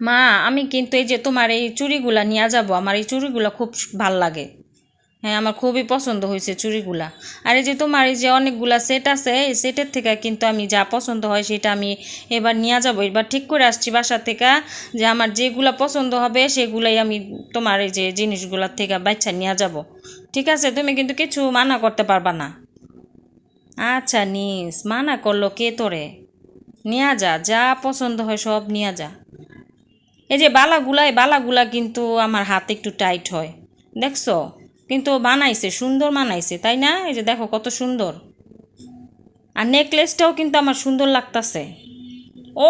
মা, আমি কিন্তু এই যে তোমার এই চুড়িগুলা নিয়ে যাব। আমার এই চুড়িগুলা খুব ভালো লাগে। হ্যাঁ আমার খুবই পছন্দ হয়েছে চুড়িগুলা। আর এই যে তোমার এই যে অনেকগুলা সেট আছে, এই সেটের থেকে কিন্তু আমি যা পছন্দ হয় সেটা আমি এবার নিয়ে যাব। এবার ঠিক করে আসছি বাসা থেকে যে আমার যেগুলা পছন্দ হবে সেগুলাই আমি তোমার এই যে জিনিসগুলোর থেকে বাচ্চা নিয়ে যাব। ঠিক আছে? তুমি কিন্তু কিছু মানা করতে পারবা না। আচ্ছা নিস। মানা করল কে তোরে? নিয়ে যা। যা পছন্দ হয় সব নিয়ে যা। এই যে বালাগুলা এই বালাগুলা কিন্তু আমার হাতে একটু টাইট হয়। দেখছ? কিন্তু বানাইছে, সুন্দর বানাইছে, তাই না? এই যে দেখো কত সুন্দর। আর নেকলেসটাও কিন্তু আমার সুন্দর লাগতাছে।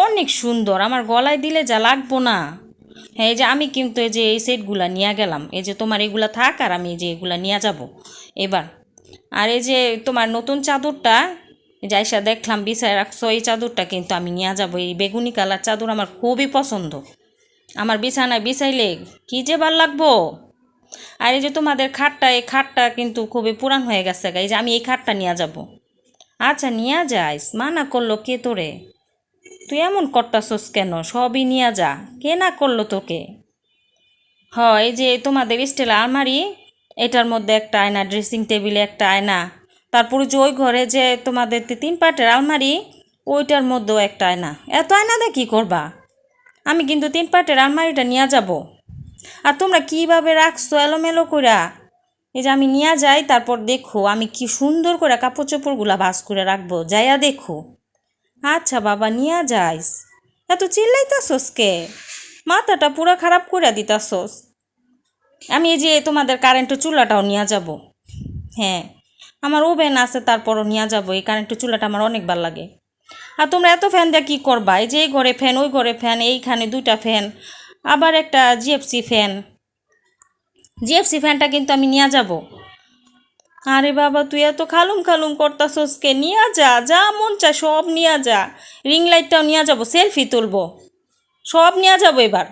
অনেক সুন্দর, আমার গলায় দিলে যা লাগবো না। হ্যাঁ এই যে আমি কিন্তু এই যে এই সেটগুলা নিয়ে গেলাম। এই যে তোমার এগুলা থাক আর আমি এই যে এগুলা নিয়ে যাব। এবার, আর এই যে তোমার নতুন চাদরটা, এই যে আইসা দেখলাম, বিছায় রাখছো, এই চাদরটা কিন্তু আমি নিয়ে যাব। এই বেগুনি কালার চাদর আমার খুবই পছন্দ। আমার বিছানায় বিছাইলে কী যে ভালো লাগবো? আর এই যে তোমাদের খাটটা, এই খাটটা কিন্তু খুবই পুরান হয়ে গেছে গা। এই যে আমি এই খাটটা নিয়ে যাব। আচ্ছা নিয়ে যাইস? মানা করল কে তোরে? তুই এমন করতাছস কেন? সবই নিয়ে যা। কে না করল তোকে? হ, এই যে তোমাদের স্টিল আলমারি, এটার মধ্যে একটা আয়না, ড্রেসিং টেবিলে একটা আয়না। তারপরে যে ওই ঘরে যে তোমাদের তিন পাটের আলমারি, ওইটার মধ্যেও একটা আয়না। এত আয়না দিয়ে কী করবা? আমি কিন্তু তিন পাটের আলমারিটা নিয়ে যাব। আর তোমরা কীভাবে রাখছো এলোমেলো কইরা? এই যে আমি নিয়ে যাই, তারপর দেখো আমি কি সুন্দর করে কাপড় চোপড়গুলা ভাস করে রাখব। যাইয়া দেখো। আচ্ছা বাবা, নিয়ে যাইস। এত চিল্লাইতাছস কে? মাথাটা পুরো খারাপ করে দিতাছস। আমি এই যে তোমাদের কারেন্টের চুলাটাও নিয়ে যাব। হ্যাঁ আমার ওভেন আছে, তারপরও নিয়ে যাব। এই কারেন্টের চুলাটা আমার অনেক ভালো লাগে। আর তোমরা এত ফ্যান দিয়ে কী করবা? এই যে এই ঘরে ফ্যান ওই ঘরে ফ্যান এইখানে দুইটা ফ্যান আবার একটা জিএফসি ফ্যান জিএফসি ফ্যানটা কিন্তু আমি নিয়ে যাব। আরে বাবা, তুই এত খালুম খালুম কর্তা কে? নিয়ে যা যা মন চা সব নিয়ে যা। রিং লাইটটাও নিয়ে যাব সেলফি তুলবো। সব নিয়ে যাব এবার।